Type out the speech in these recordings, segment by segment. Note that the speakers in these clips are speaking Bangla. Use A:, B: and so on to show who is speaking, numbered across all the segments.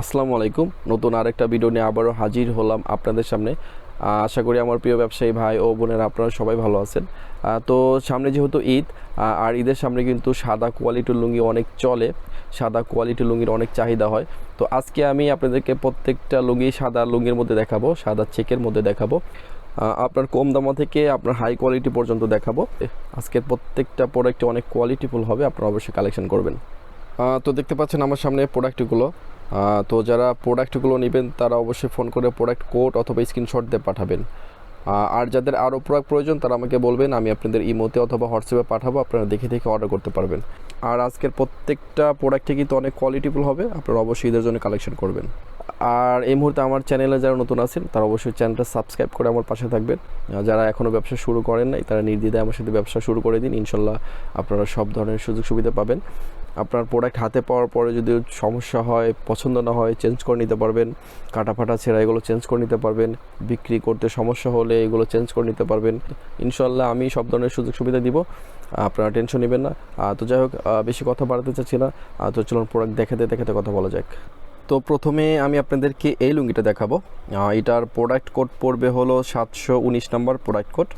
A: আসসালামু আলাইকুম। নতুন আরেকটা ভিডিও নিয়ে আবারও হাজির হলাম আপনাদের সামনে। আশা করি আমার প্রিয় ব্যবসায়ী ভাই ও বোনেরা আপনারা সবাই ভালো আছেন। তো সামনে যেহেতু ঈদ আর ঈদের সামনে কিন্তু সাদা কোয়ালিটির লুঙ্গি অনেক চলে। সাদা কোয়ালিটির লুঙ্গির অনেক চাহিদা হয়। তো আজকে আমি আপনাদেরকে প্রত্যেকটা লুঙ্গি সাদা লুঙ্গির মধ্যে দেখাবো, সাদা চেকের মধ্যে দেখাবো। আপনার কম দামা থেকে আপনার হাই কোয়ালিটি পর্যন্ত দেখাবো। আজকের প্রত্যেকটা প্রোডাক্ট অনেক কোয়ালিটিফুল হবে, আপনারা অবশ্যই কালেকশন করবেন। তো দেখতে পাচ্ছেন আমার সামনে প্রোডাক্টগুলো তো যারা প্রোডাক্টগুলো নেবেন, তারা অবশ্যই ফোন করে প্রোডাক্ট কোড অথবা স্ক্রিনশট দিয়ে পাঠাবেন। আর যাদের আরও প্রোডাক্ট প্রয়োজন, তারা আমাকে বলবেন, আমি আপনাদের ইমোতে অথবা হোয়াটসঅ্যাপে পাঠাবো, আপনারা দেখে দেখে অর্ডার করতে পারবেন। আর আজকের প্রত্যেকটা প্রোডাক্টে কিন্তু অনেক কোয়ালিটিফুল হবে, আপনারা অবশ্যই ঈদের জন্য কালেকশন করবেন। আর এই মুহূর্তে আমার চ্যানেলে যারা নতুন আছেন, তারা অবশ্যই চ্যানেলটা সাবস্ক্রাইব করে আমার পাশে থাকবেন। যারা এখনও ব্যবসা শুরু করেন নাই, তারা নির্দ্বিধায় আমার সাথে ব্যবসা শুরু করে দিন, ইনশাল্লাহ আপনারা সব ধরনের সুযোগ সুবিধা পাবেন। আপনার প্রোডাক্ট হাতে পাওয়ার পরে যদি সমস্যা হয়, পছন্দ না হয় চেঞ্জ করে নিতে পারবেন। কাটা ফাটা ছেঁড়া, এগুলো চেঞ্জ করে নিতে পারবেন। বিক্রি করতে সমস্যা হলে এগুলো চেঞ্জ করে নিতে পারবেন। ইনশাল্লাহ আমি সব ধরনের সুযোগ সুবিধা দিব। আপনারা টেনশন নেবেন না। তো যাই হোক বেশি কথা বাড়াতে চাচ্ছি না। তো চলুন প্রোডাক্ট দেখাতে দেখাতে কথা বলা যাক। তো প্রথমে আমি আপনাদেরকে এই লুঙ্গিটা দেখাবো। এটার প্রোডাক্ট কোড পড়বে হলো সাতশো উনিশ নম্বর প্রোডাক্ট কোড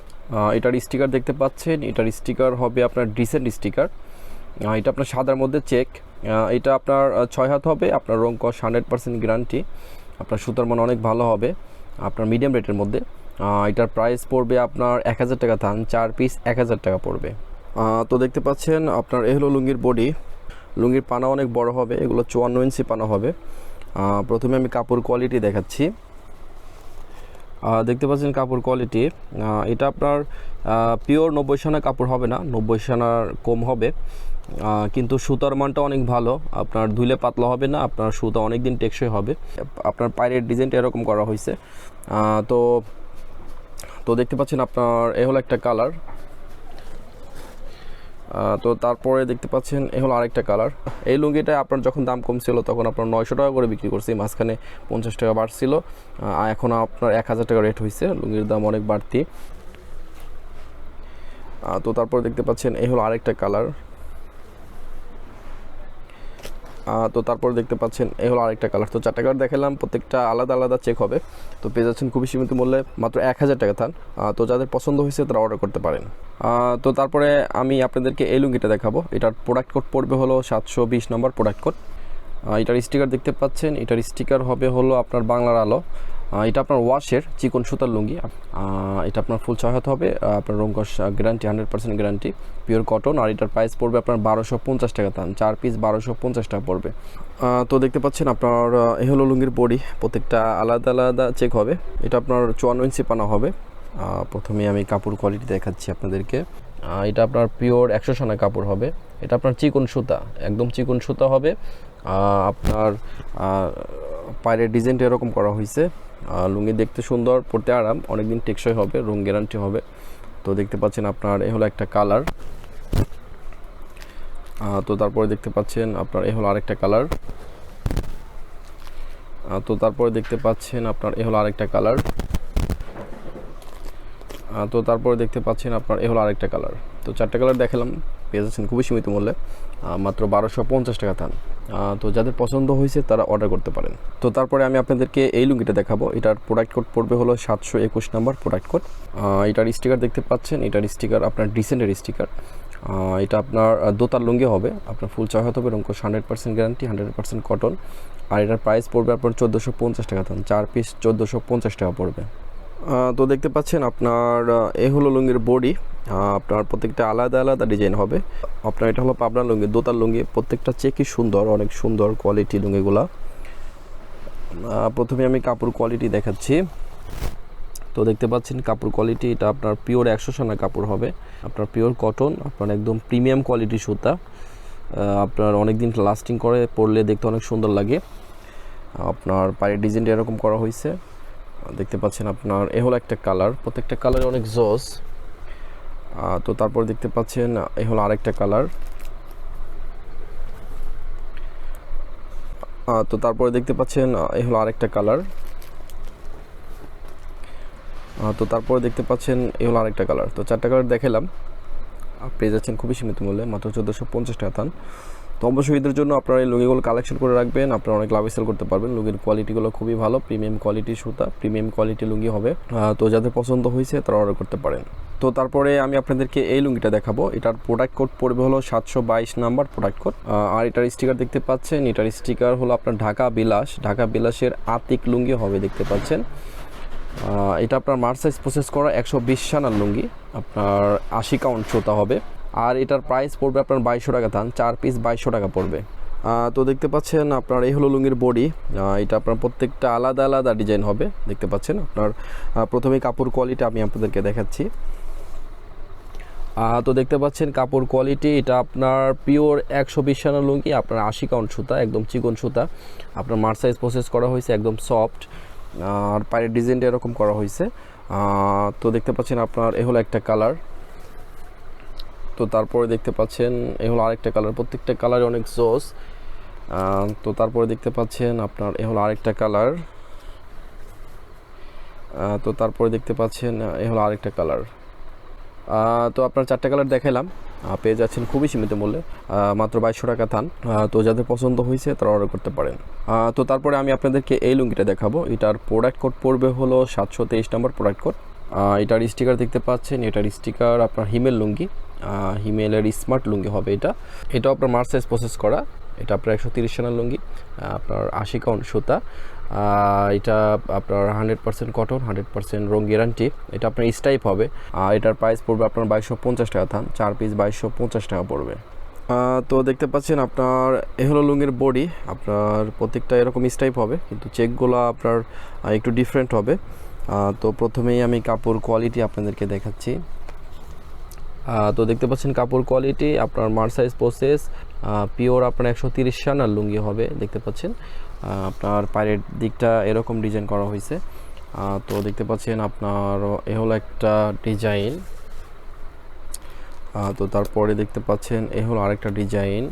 A: এটার স্টিকার দেখতে পাচ্ছেন। এটার স্টিকার হবে আপনার ডিসেন্ট স্টিকার এটা আপনার সাদার মধ্যে চেক এটা আপনার ছয় হাত হবে, আপনার রং কস হান্ড্রেড পার্সেন্ট গ্যারান্টি আপনার সুতার মান অনেক ভালো হবে, আপনার মিডিয়াম রেটের মধ্যে। এটার প্রাইস পড়বে আপনার এক হাজার টাকা থান, চার পিস এক হাজার টাকা পড়বে। তো দেখতে পাচ্ছেন আপনার এ হলো লুঙ্গির বডি লুঙ্গির পানা অনেক বড় হবে, এগুলো চুয়ান্ন ইঞ্চি পানা হবে। প্রথমে আমি কাপড় কোয়ালিটি দেখাচ্ছি। দেখতে পাচ্ছেন কাপড় কোয়ালিটি এটা আপনার পিওর নব্বই সানা কাপড় হবে না, নব্বই সানার কম হবে। কিন্তু সুতার মানটা অনেক ভালো, আপনার ধুলে পাতলা হবে না, আপনার সুতা অনেক দিন টেকসই হবে। আপনার পায়ের ডিজাইনটা এরকম করা হয়েছে। তো তো দেখতে পাচ্ছেন আপনার, এ হলো একটা কালার তো তারপরে দেখতে পাচ্ছেন, এ হলো আরেকটা কালার। এই লুঙ্গিটা আপনার যখন দাম কম ছিল তখন আপনার নয়শো টাকা করে বিক্রি করছি, মাঝখানে পঞ্চাশ টাকা বাড়ছিল। এখন আপনার এক হাজার টাকা রেট হয়েছে লুঙ্গির দাম অনেক বাড়তি। তো তারপরে দেখতে পাচ্ছেন এই হলো আরেকটা কালার। তো তারপর দেখতে পাচ্ছেন, এ হলো আরেকটা কালার তো চারটা কালার দেখালাম, প্রত্যেকটা আলাদা আলাদা চেক হবে। তো পেয়ে যাচ্ছেন খুবই সীমিত মূল্যে, মাত্র এক হাজার টাকা থান। তো যাদের পছন্দ হয়েছে তারা অর্ডার করতে পারেন। তো তারপরে আমি আপনাদেরকে এই লুঙ্গিটা দেখাবো। এটার প্রোডাক্ট কোড পড়বে হলো সাতশো বিশ নম্বর প্রোডাক্ট কোড এটার স্টিকার দেখতে পাচ্ছেন, এটার স্টিকার হবে হলো আপনার বাংলার আলো। এটা আপনার ওয়াশের চিকন সুতার লুঙ্গি। এটা আপনার ফুল ছয় হাত হবে আপনার রঙ্কস guarantee hundred percent guarantee pure cotton আর এটার প্রাইস পড়বে আপনার বারোশো পঞ্চাশ টাকা দাম, চার পিস বারোশো পঞ্চাশ টাকা পড়বে। তো দেখতে পাচ্ছেন আপনার এই হলো লুঙ্গির বডি, প্রত্যেকটা আলাদা আলাদা চেক হবে। এটা আপনার চুয়ান্ন ইঞ্চি পানা হবে। প্রথমে আমি কাপড় কোয়ালিটি দেখাচ্ছি আপনাদেরকে। এটা আপনার পিওর একশো সানা কাপড় হবে। এটা আপনার চিকন সুতা, একদম চিকন সুতা হবে। আপনার পায়ের ডিজাইনটা এরকম করা হয়েছে। লুঙ্গি দেখতে সুন্দর, পরতে আরাম, অনেকদিন টেকসই হবে, রং গ্যারান্টি হবে। তো দেখতে পাচ্ছেন আপনার এ হলো একটা কালার তো তারপরে দেখতে পাচ্ছেন আপনার এ হলো আরেকটা কালার তো তারপরে দেখতে পাচ্ছেন আপনার এ হলো আরেকটা কালার তো তারপরে দেখতে পাচ্ছেন আপনার এ হলো আরেকটা কালার তো চারটা কালার দেখালাম। পেয়ে যাচ্ছেন খুবই সীমিত মূল্যে মাত্র বারোশো পঞ্চাশ টাকা থান তো যাদের পছন্দ হয়েছে তারা অর্ডার করতে পারেন। তো তারপরে আমি আপনাদেরকে এই লুঙ্গিটা দেখাবো। এটার প্রোডাক্ট কোড পড়বে হলো সাতশো একুশ নাম্বার প্রোডাক্ট কোড এটার স্টিকার দেখতে পাচ্ছেন। এটার স্টিকার আপনার ডিসেন্টের স্টিকার এটা আপনার দোতার লুঙ্গি হবে। আপনার ফুল ছয় হতে হবে রঙ্ক hundred percent guarantee hundred percent cotton আর এটার প্রাইস পড়বে আপনার চোদ্দোশো পঞ্চাশ টাকা থান চার পিস চোদ্দোশো পঞ্চাশ টাকা পড়বে। তো দেখতে পাচ্ছেন আপনার এ হলো লুঙ্গির বডি আপনার প্রত্যেকটা আলাদা আলাদা ডিজাইন হবে। আপনার এটা হলো পাবনা লুঙ্গি দোতার লুঙ্গি, প্রত্যেকটা চেকই সুন্দর, অনেক সুন্দর কোয়ালিটি লুঙ্গিগুলা। প্রথমে আমি কাপড় কোয়ালিটি দেখাচ্ছি। তো দেখতে পাচ্ছেন কাপড় কোয়ালিটি এটা আপনার পিওর একশো সানা কাপড় হবে। আপনার পিওর কটন আপনার একদম প্রিমিয়াম কোয়ালিটি সুতা। আপনার অনেক দিন লাস্টিং করে পরলে দেখতে অনেক সুন্দর লাগে। আপনার পায়ের ডিজাইনটা এরকম করা হয়েছে। দেখতে পাচ্ছেন আপনার, এ হলো একটা কালার প্রত্যেকটা কালার অনেক জস তো তারপর দেখতে পাচ্ছেন, এ হলো আরেকটা কালার তো তারপরে দেখতে পাচ্ছেন, এ হলো আরেকটা কালার তো তারপরে দেখতে পাচ্ছেন, এ হলো আরেকটা কালার তো চারটা কালার দেখালাম। পেয়ে যাচ্ছেন খুবই সীমিত মূল্যে, মাত্র চোদ্দোশো পঞ্চাশ টাকা তো জন্য আপনারা এই লুঙ্গিগুলো কালেকশন করে রাখবেন। আপনারা অনেক লাভ সেল করতে পারবেন। লুঙ্গির কোয়ালিটিগুলো খুবই ভালো। প্রিমিয়াম কোয়ালিটি সুতা প্রিমিয়াম কোয়ালিটি লুঙ্গি হবে। তো যাদের পছন্দ হয়েছে, তারা অর্ডার করতে পারেন। তো তারপরে আমি আপনাদেরকে এই লুঙ্গিটা দেখাবো। এটার প্রোডাক্ট কোড পড়বে হলো সাতশো বাইশ নাম্বার প্রোডাক্ট কোড আর এটার স্টিকার দেখতে পাচ্ছেন। এটার স্টিকার হলো আপনার ঢাকা বিলাস। ঢাকা বিলাসের আতিক লুঙ্গি হবে দেখতে পাচ্ছেন। এটা আপনার মার সাইজ প্রসেস করা একশো বিশ সানার লুঙ্গি। আপনার আশি কাউন্ট সুতা হবে। আর এটার প্রাইস পড়বে আপনার বাইশশো টাকা থান চার পিস বাইশশো টাকা পড়বে। তো দেখতে পাচ্ছেন আপনার এই হলো লুঙ্গির বডি। এটা আপনার প্রত্যেকটা আলাদা আলাদা ডিজাইন হবে, দেখতে পাচ্ছেন? আপনার প্রথমে কাপড় কোয়ালিটি আমি আপনাদেরকে দেখাচ্ছি। তো দেখতে পাচ্ছেন কাপড় কোয়ালিটি এটা আপনার পিওর একশো বিশ সানার লুঙ্গি, আপনার আশি কাউন্ট সুতা, একদম চিকন সুতা। আপনার মার সাইজ প্রসেস করা হয়েছে একদম সফট আর পায়ের ডিজাইনটা এরকম করা হয়েছে। তো দেখতে পাচ্ছেন আপনার এ হলো একটা কালার তো তারপরে দেখতে পাচ্ছেন, এ হলো আরেকটা কালার প্রত্যেকটা কালারে অনেক জোস তো তারপরে দেখতে পাচ্ছেন আপনার, এ হলো আরেকটা কালার তো তারপরে দেখতে পাচ্ছেন, এ হলো আরেকটা কালার তো আপনার চারটে কালার দেখালাম পেয়ে যাচ্ছেন খুবই সীমিত মূল্যে। মাত্র বাইশশো টাকা থান। তো যাদের পছন্দ হয়েছে তারা অর্ডার করতে পারেন। তো তারপরে আমি আপনাদেরকে এই লুঙ্গিটা দেখাবো। এটার প্রোডাক্ট কোড পড়বে হলো সাতশো তেইশ নম্বর প্রোডাক্ট কোড এটার স্টিকার দেখতে পাচ্ছেন। এটার স্টিকার আপনার হিমেল লুঙ্গি। হিমেলের স্মার্ট লুঙ্গি হবে এটা। এটা আপনার মার সাইজ প্রসেস করা। এটা আপনার একশো তিরিশ সানার লুঙ্গি আপনার আশি কাউন্ট সুতা। এটা আপনার hundred percent cotton hundred percent রং গ্যারান্টি এটা আপনার স্টাইপ হবে। আর এটার প্রাইস পড়বে আপনার বাইশশো পঞ্চাশ টাকা থান। চার পিস বাইশশো পঞ্চাশ টাকা পড়বে। তো দেখতে পাচ্ছেন আপনার এ হলো লুঙ্গির বডি আপনার প্রত্যেকটা এরকম স্টাইপ হবে, কিন্তু চেকগুলো আপনার একটু ডিফারেন্ট হবে। তো প্রথমেই আমি কাপড় কোয়ালিটি আপনাদেরকে দেখাচ্ছি। তো দেখতে পাচ্ছেন কাপড় কোয়ালিটি আপনার মার সাইজ প্রসেস পিওর আপনার একশো তিরিশ সানার লুঙ্গি হবে, দেখতে পাচ্ছেন। আপনার পায়ের দিকটা এরকম ডিজাইন করা হয়েছে। তো দেখতে পাচ্ছেন আপনার, এ হলো একটা ডিজাইন তো তারপরে দেখতে পাচ্ছেন, এ হলো আরেকটা ডিজাইন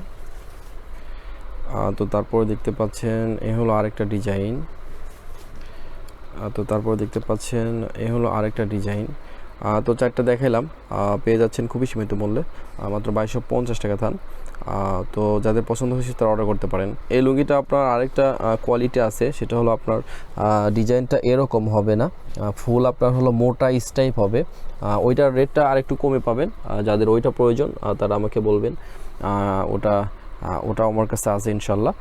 A: তো তারপরে দেখতে পাচ্ছেন, এ হলো আরেকটা ডিজাইন তো তারপরে দেখতে পাচ্ছেন, এ হলো আরেকটা ডিজাইন তো চারটা দেখাইলাম। পেয়ে যাচ্ছেন খুবই সীমিত মূল্যে। মাত্র বাইশশো পঞ্চাশ টাকা থান। তো যাদের পছন্দ হয়েছে তারা অর্ডার করতে পারেন। এই লুঙ্গিটা আপনার আরেকটা কোয়ালিটি আছে। সেটা হলো আপনার ডিজাইনটা এরকম হবে না। ফুল আপনার হলো মোটা স্টাইপ হবে। ওইটার রেটটা আরেকটু কমে পাবেন। যাদের ওইটা প্রয়োজন তারা আমাকে বলবেন। ওটা ওটা আমার কাছে আছে ইনশাল্লাহ।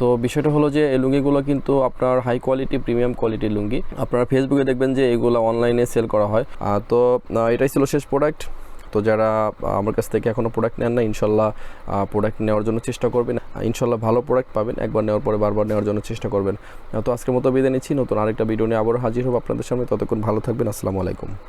A: তো বিষয়টা হলো যে এই লুঙ্গিগুলো কিন্তু আপনার হাই কোয়ালিটি প্রিমিয়াম কোয়ালিটির লুঙ্গি। আপনারা ফেসবুকে দেখবেন যে এগুলো অনলাইনে সেল করা হয়। তো এটাই ছিল শেষ প্রোডাক্ট তো যারা আমার কাছ থেকে এখনও প্রোডাক্ট নেন না ইনশাল্লাহ প্রোডাক্ট নেওয়ার জন্য চেষ্টা করবেন। ইনশাল্লাহ ভালো প্রোডাক্ট পাবেন। একবার নেওয়ার পরে বারবার নেওয়ার জন্য চেষ্টা করবেন। তো আজকের মতো বিদায় নিচ্ছি। নতুন আরেকটা ভিডিও নিয়ে আবারও হাজির হব আপনাদের সামনে। ততক্ষণ ভালো থাকবেন। আসসালামু আলাইকুম।